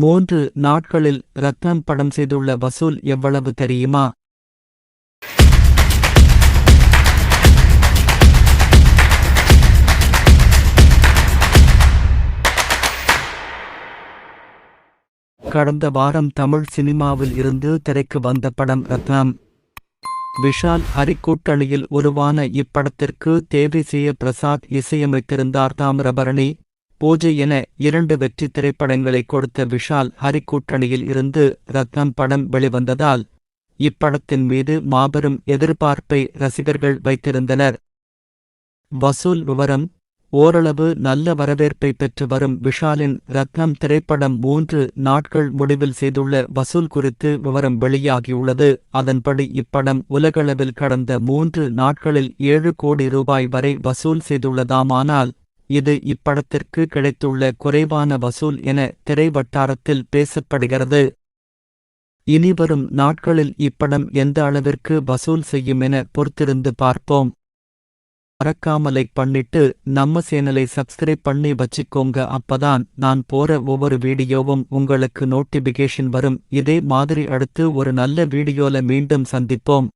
மூன்று நாட்களில் ரத்னம் படம் செய்துள்ள வசூல் எவ்வளவு தெரியுமா? கடந்த வாரம் தமிழ் சினிமாவில் இருந்து திரைக்கு வந்த படம் ரத்னம் விஷால் ஹரி கூட்டணியில் உருவான இப்படத்திற்கு தேவிசிய பிரசாத் இசையமைத்திருந்தார் தாமிரபரணி. பூஜை என இரண்டு வெற்றி திரைப்படங்களை கொடுத்த விஷால் ஹரி கூட்டணியில் இருந்து ரத்னம் படம் வெளிவந்ததால் இப்படத்தின் மீது மாபெரும் எதிர்பார்ப்பை ரசிகர்கள் வைத்திருந்தனர். வசூல் விவரம் ஓரளவு நல்ல வரவேற்பை பெற்று வரும் விஷாலின் ரத்னம் திரைப்படம் மூன்று நாட்கள் முடிவில் செய்துள்ள வசூல் குறித்து விவரம் வெளியாகியுள்ளது. அதன்படி இப்படம் உலகளவில் கடந்த மூன்று நாட்களில் ஏழு கோடி ரூபாய் வரை வசூல் செய்துள்ளதாமானால் இது இப்படத்திற்கு கிடைத்துள்ள குறைவான வசூல் என திரை வட்டாரத்தில் பேசப்படுகிறது இனிவரும் நாட்களில் இப்படம் எந்த அளவிற்கு வசூல் செய்யும் என பொறுத்திருந்து பார்ப்போம். மறக்காம லைக் பண்ணிட்டு நம்ம சேனலை சப்ஸ்கிரைப் பண்ணி வச்சுக்கோங்க. அப்பதான் நான் போற ஒவ்வொரு வீடியோவும் உங்களுக்கு நோட்டிபிகேஷன் வரும். இதே மாதிரி அடுத்து ஒரு நல்ல வீடியோல மீண்டும் சந்திப்போம்.